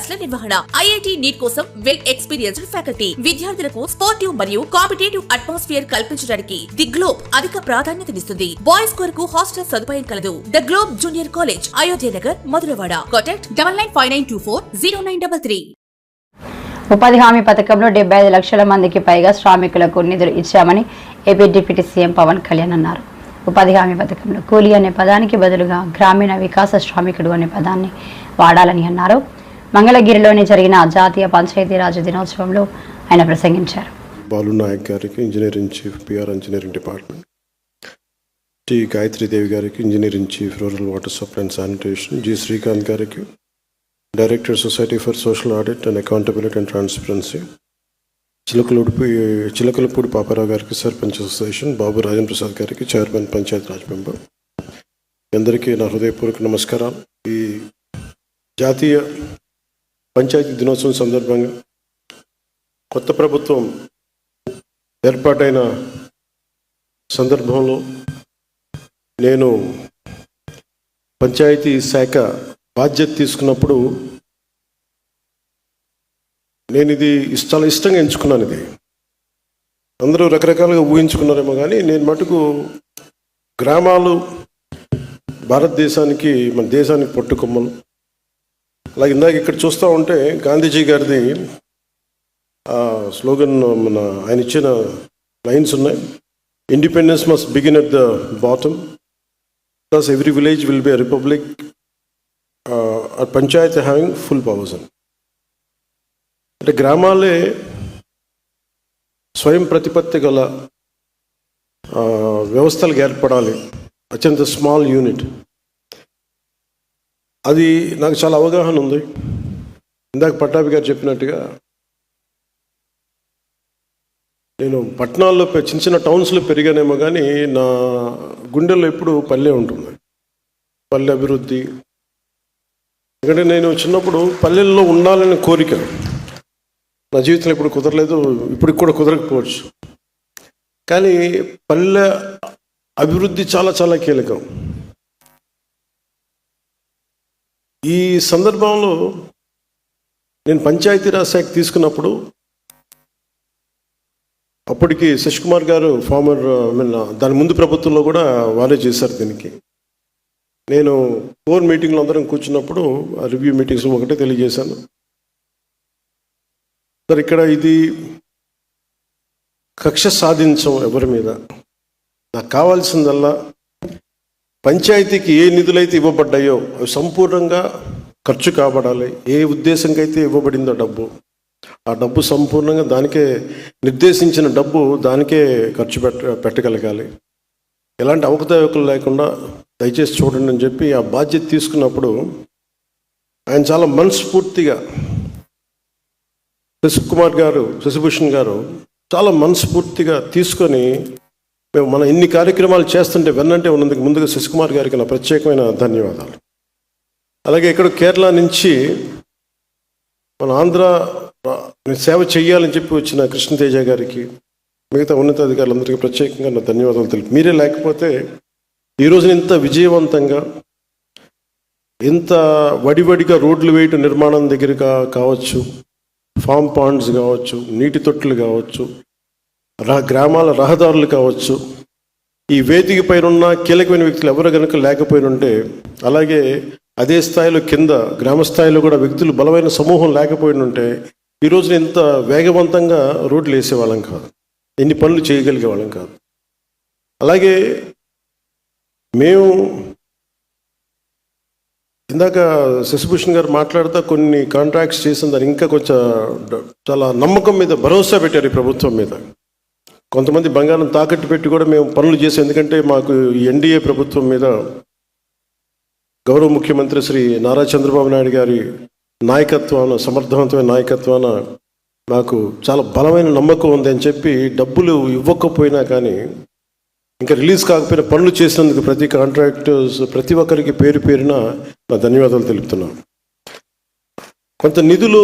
క్లాసుల నిర్వహణ. IIT NEET కోసం వెల్ ఎక్స్పీరియన్స్డ్ ఫ్యాకల్టీ. విద్యార్థులకు స్పోర్టివ్ మరియు కాంపిటేటివ్ అట్మాస్ఫియర్ కల్పించడానికి ది గ్లోబ్ అధిక ప్రాధాన్యతనిస్తుంది బాయ్స్ కొరకు హాస్టల్ సదుపాయం కలదు. The Globe junior college Ayodhya Nagar Madhuravada. Contact double nine five nine two four zero nine double three. ఉపాధి హామీ పథకంలో డెబ్బై ఐదు లక్షల మందికి పైగా శ్రామికులకు నిధులు ఇచ్చామని AP deputy CM Pawan Kalyan అన్నారు. ఉపాధి హామీ పథకంలో కూలీ అనే పదానికి బదులుగా గ్రామీణ వికాస శ్రామికుడు అనే పదాన్ని వాడాలని అన్నారు. మంగళగిరిలోని జరిగిన జాతీయ పంచాయతీరాజ్ దినోత్సవంలో ఆయన ప్రసంగించారు. బాలు నాయక్ గారికి engineering chief PR engineering department. T Gayatridevi గారికి engineering chief rural water supply and sanitation. G Srikanth గారికి director society for social audit and accountability and transparency. Chilakaludipi Chilakalapudi Paparao గారికి సర్పంచ్ అసోసియేషన్. బాబు రాజన్ ప్రసాద్ గారికి చైర్మన్ పంచాయత్ రాజ్ మెంబర్. అందరికీ నా హృదయపూర్వక నమస్కారం ఈ జాతీయ పంచాయతీ దినోత్సవం సందర్భంగా కొత్త ప్రభుత్వం ఏర్పాటైన సందర్భంలో నేను పంచాయతీ శాఖ బాధ్యత తీసుకున్నప్పుడు నేను ఇది చాలా ఇష్టంగా ఎంచుకున్నాను ఇది. అందరూ రకరకాలుగా ఊహించుకున్నారేమో కానీ నేను మటుకు గ్రామాలు భారతదేశానికి మన దేశానికి పట్టుకొమ్మలు అలాగే ఇందాక ఇక్కడ చూస్తూ ఉంటే గాంధీజీ గారిది స్లోగన్ మన ఆయన ఇచ్చిన లైన్స్ ఉన్నాయి. Independence must begin at the bottom plus every village will be republic panchayat having full powers అని అంటే గ్రామాలే స్వయం ప్రతిపత్తి గల వ్యవస్థలకు ఏర్పడాలి. అత్యంత స్మాల్ యూనిట్ అది నాకు చాలా అవగాహన ఉంది. ఇందాక పట్టాభి గారు చెప్పినట్టుగా నేను పట్టణాల్లో చిన్న చిన్న టౌన్స్లో పెరిగానేమో కానీ నా గుండెల్లో ఎప్పుడు పల్లె ఉంటుంది. పల్లె అభివృద్ధి. ఎందుకంటే నేను చిన్నప్పుడు పల్లెల్లో ఉండాలనే కోరిక. నా జీవితంలో ఇప్పుడు కుదరలేదు ఇప్పుడు కూడా కుదరకపోవచ్చు. కానీ పల్లె అభివృద్ధి చాలా చాలా కీలకం. ఈ సందర్భంలో నేను పంచాయతీరాజ్ శాఖ తీసుకున్నప్పుడు అప్పటికి శశికుమార్ గారు ఫార్మర్ ఐ దాని ముందు ప్రభుత్వంలో కూడా వారే చేశారు దీనికి. నేను ఫోర్ మీటింగ్లో అందరం కూర్చున్నప్పుడు ఆ రివ్యూ మీటింగ్స్ ఒకటే తెలియజేశాను. సార్ ఇక్కడ ఇది కక్ష సాధించం ఎవరి మీద? నాకు కావాల్సిందల్లా పంచాయతీకి ఏ నిధులైతే ఇవ్వబడ్డాయో అవి సంపూర్ణంగా ఖర్చు కాబడాలి. ఏ ఉద్దేశంకైతే ఇవ్వబడిందో డబ్బు. ఆ డబ్బు సంపూర్ణంగా దానికే నిర్దేశించిన డబ్బు దానికే ఖర్చు పెట్ట పెట్టగలగాలి. ఎలాంటి అవకతవకలు లేకుండా దయచేసి చూడండి అని చెప్పి ఆ బాధ్యత తీసుకున్నప్పుడు ఆయన చాలా మనస్ఫూర్తిగా శశికుమార్ గారు శశిభూషణ్ గారు చాలా మనస్ఫూర్తిగా తీసుకొని మేము మన ఇన్ని కార్యక్రమాలు చేస్తుంటే వెన్నంటే ఉన్నందుకు ముందుగా శశికుమార్ గారికి నా ప్రత్యేకమైన ధన్యవాదాలు. అలాగే ఇక్కడ కేరళ నుంచి మన ఆంధ్ర సేవ చేయాలని చెప్పి వచ్చిన కృష్ణతేజ గారికి మిగతా ఉన్నతాధికారులందరికీ ప్రత్యేకంగా నా ధన్యవాదాలు తెలుపు మీరే లేకపోతే ఈ రోజున ఇంత విజయవంతంగా ఇంత వడివడిగా రోడ్లు వేయటం నిర్మాణం దగ్గర కావచ్చు ఫామ్ పాండ్స్ కావచ్చు నీటి తొట్లు కావచ్చు గ్రామాల రహదారులు కావచ్చు ఈ వేదిక పైన ఉన్న కీలకమైన వ్యక్తులు ఎవరు కనుక లేకపోయిన ఉంటే అలాగే అదే స్థాయిలో కింద గ్రామ స్థాయిలో కూడా వ్యక్తులు బలమైన సమూహం లేకపోయిన ఉంటే ఈ రోజున ఇంత వేగవంతంగా రోడ్లు వేసేవాళ్ళం కాదు. ఎన్ని పనులు చేయగలిగే వాళ్ళం కాదు. అలాగే మేము ఇందాక శశిభూషణ్ గారు మాట్లాడుతూ కొన్ని కాంట్రాక్ట్స్ చేసిన దాన్ని ఇంకా కొంచెం చాలా నమ్మకం మీద భరోసా పెట్టారు ఈ ప్రభుత్వం మీద. కొంతమంది బంగారం తాకట్టు పెట్టి కూడా మేము పనులు చేసే. ఎందుకంటే మాకు ఎన్డీఏ ప్రభుత్వం మీద గౌరవ ముఖ్యమంత్రి శ్రీ నారా చంద్రబాబు నాయుడు గారి నాయకత్వాన సమర్థవంతమైన నాయకత్వాన నాకు చాలా బలమైన నమ్మకం ఉంది అని చెప్పి డబ్బులు ఇవ్వకపోయినా కానీ ఇంకా రిలీజ్ కాకపోయినా పనులు చేసినందుకు ప్రతి కాంట్రాక్టర్స్ ప్రతి ఒక్కరికి పేరు పేరున నా ధన్యవాదాలు తెలుపుతున్నాను కొంత నిధులు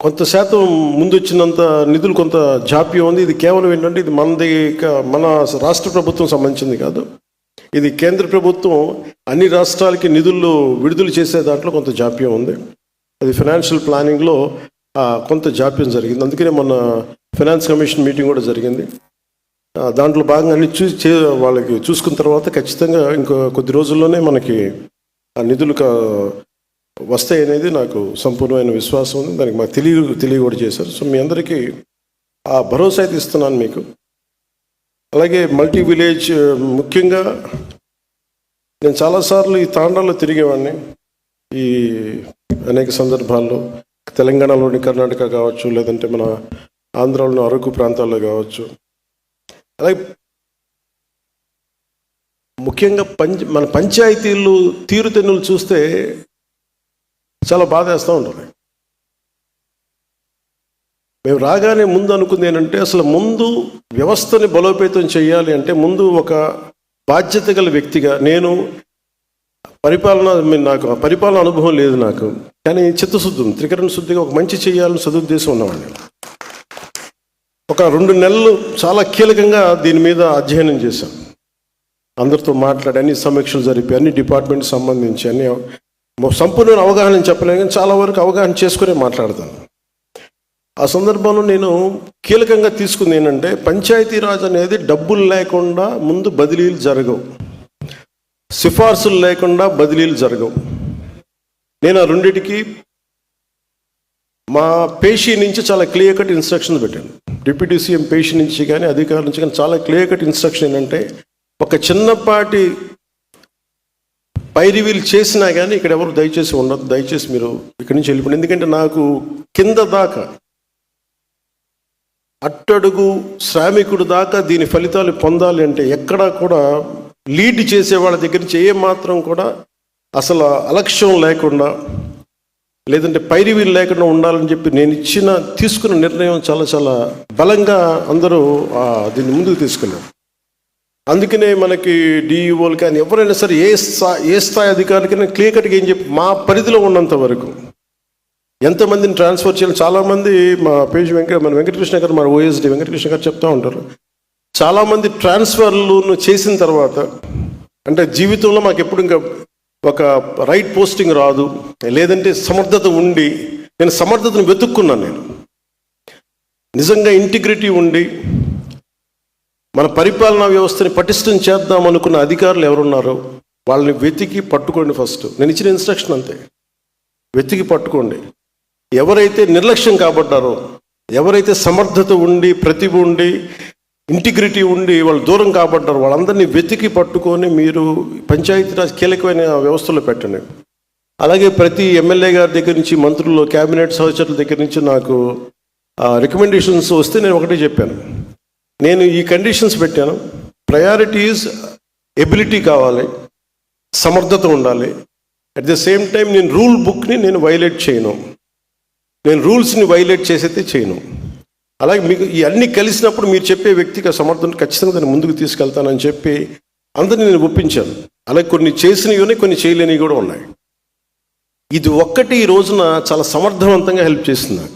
కొంత శాతం ముందు వచ్చినంత నిధులు కొంత జాప్యం ఉంది. ఇది కేవలం ఏంటంటే ఇది మనది మన రాష్ట్ర ప్రభుత్వం సంబంధించింది కాదు. ఇది కేంద్ర ప్రభుత్వం అన్ని రాష్ట్రాలకి నిధులు విడుదల చేసే దాంట్లో కొంత జాప్యం ఉంది. అది ఫైనాన్షియల్ ప్లానింగ్లో కొంత జాప్యం జరిగింది. అందుకనే మొన్న ఫైనాన్స్ కమిషన్ మీటింగ్ కూడా జరిగింది. దాంట్లో భాగంగా అన్ని చూ చే వాళ్ళకి చూసుకున్న తర్వాత ఖచ్చితంగా ఇంకో కొద్ది రోజుల్లోనే మనకి ఆ నిధులు కా- వస్తాయి అనేది నాకు సంపూర్ణమైన విశ్వాసం ఉంది. దానికి మాకు తెలియ తెలియ కూడా చేశారు. సో మీ అందరికీ ఆ భరోసా అయితే ఇస్తున్నాను మీకు. అలాగే మల్టీ విలేజ్ ముఖ్యంగా నేను చాలాసార్లు ఈ తాండాలో తిరిగేవాడిని. ఈ అనేక సందర్భాల్లో తెలంగాణలోని కర్ణాటక కావచ్చు లేదంటే మన ఆంధ్రాలోని అరకు ప్రాంతాల్లో కావచ్చు. అలాగే ముఖ్యంగా పంచ మన పంచాయతీలు తీరుతెన్నులు చూస్తే చాలా బాధేస్తూ ఉంటుంది. మేము రాగానే ముందు అనుకుంది ఏంటంటే అసలు ముందు వ్యవస్థని బలోపేతం చేయాలి అంటే ముందు ఒక బాధ్యత గల వ్యక్తిగా నేను పరిపాలన నాకు ఆ పరిపాలన అనుభవం లేదు నాకు కానీ చిత్తశుద్ధి త్రికరణ శుద్ధిగా ఒక మంచి చేయాలని సదుద్దేశం ఉన్నవాడిని ఒక రెండు నెలలు చాలా కీలకంగా దీని మీద అధ్యయనం చేశాం అందరితో మాట్లాడి అన్ని సమీక్షలు జరిపి అన్ని డిపార్ట్మెంట్ సంబంధించి అన్ని సంపూర్ణ అవగాహన చెప్పలేను కానీ చాలా వరకు అవగాహన చేసుకునే మాట్లాడతాను. ఆ సందర్భంలో నేను కీలకంగా తీసుకుంది ఏంటంటే పంచాయతీరాజ్ అనేది డబ్బులు లేకుండా ముందు బదిలీలు జరగవు. సిఫార్సులు లేకుండా బదిలీలు జరగవు. నేను ఆ రెండిటికి మా పేషీ నుంచి చాలా క్లియర్ కట్ ఇన్స్ట్రక్షన్స్ పెట్టాను. డిప్యూటీ సీఎం పేషీ నుంచి కానీ అధికారుల నుంచి కానీ చాలా క్లియర్ కట్ ఇన్స్ట్రక్షన్ ఏంటంటే ఒక చిన్నపాటి పై రివీల్ చేసినా కానీ ఇక్కడ ఎవరు దయచేసి ఉండదు దయచేసి మీరు ఇక్కడి నుంచి వెళ్ళిపోండి. ఎందుకంటే నాకు కింద దాకా అట్టడుగు శ్రామికుడు దాకా దీని ఫలితాలు పొందాలి అంటే ఎక్కడా కూడా లీడ్ చేసే వాళ్ళ దగ్గర నుంచి ఏ మాత్రం కూడా అసలు అలక్ష్యం లేకుండా లేదంటే పైరివీలు లేకుండా ఉండాలని చెప్పి నేను ఇచ్చిన తీసుకున్న నిర్ణయం చాలా చాలా బలంగా అందరూ దీన్ని ముందుకు తీసుకెళ్ళారు. అందుకనే మనకి డిఈఓలు కానీ ఎవరైనా సరే ఏ స్థాయి ఏ స్థాయి అధికారులకైనా క్లియర్ కట్గా ఏం చెప్పి మా పరిధిలో ఉన్నంత వరకు. ఎంతమందిని ట్రాన్స్ఫర్ చేయాలి? చాలామంది మా పేజ్ వెంకట మన వెంకటకృష్ణ గారు మన ఓఎస్డి వెంకటకృష్ణ గారు చెప్తూ ఉంటారు. చాలామంది ట్రాన్స్ఫర్లు చేసిన తర్వాత అంటే జీవితంలో మాకు ఎప్పుడు ఇంకా ఒక రైట్ పోస్టింగ్ రాదు లేదంటే సమర్థత ఉండి నేను సమర్థతను వెతుక్కున్నాను నేను. నిజంగా ఇంటిగ్రిటీ ఉండి మన పరిపాలనా వ్యవస్థని పటిష్టం చేద్దాం అనుకున్న అధికారులు ఎవరున్నారో వాళ్ళని వెతికి పట్టుకోండి ఫస్ట్. నేను ఇచ్చిన ఇన్స్ట్రక్షన్ అంతే. వెతికి పట్టుకోండి. ఎవరైతే నిర్లక్ష్యం కాబడ్డారో ఎవరైతే సమర్థత ఉండి ప్రతిభ ఉండి ఇంటిగ్రిటీ ఉండి వాళ్ళు దూరం కాబడ్డారు వాళ్ళందరినీ వెతికి పట్టుకొని మీరు పంచాయతీరాజ్ కీలకమైన వ్యవస్థలో పెట్టండి. అలాగే ప్రతి ఎమ్మెల్యే గారి దగ్గర నుంచి మంత్రులు క్యాబినెట్ సహచరుల దగ్గర నుంచి నాకు రికమెండేషన్స్ వస్తే నేను ఒకటే చెప్పాను. నేను ఈ కండిషన్స్ పెట్టాను. ప్రయారిటీస్ ఎబిలిటీ కావాలి సమర్థత ఉండాలి. అట్ ద సేమ్ టైం నేను రూల్ బుక్ని నేను వైలేట్ చేయను. నేను రూల్స్ని వైలేట్ చేసైతే చేయను. అలాగే మీకు ఈ అన్ని కలిసినప్పుడు మీరు చెప్పే వ్యక్తికి ఆ సమర్థన ఖచ్చితంగా నేను ముందుకు తీసుకెళ్తానని చెప్పి అందరినీ నేను ఒప్పించాను. అలాగే కొన్ని చేసినవి ఉన్నాయి కొన్ని చేయలేనివి కూడా ఉన్నాయి. ఇది ఒక్కటి ఈ రోజున చాలా సమర్థవంతంగా హెల్ప్ చేసింది నాకు.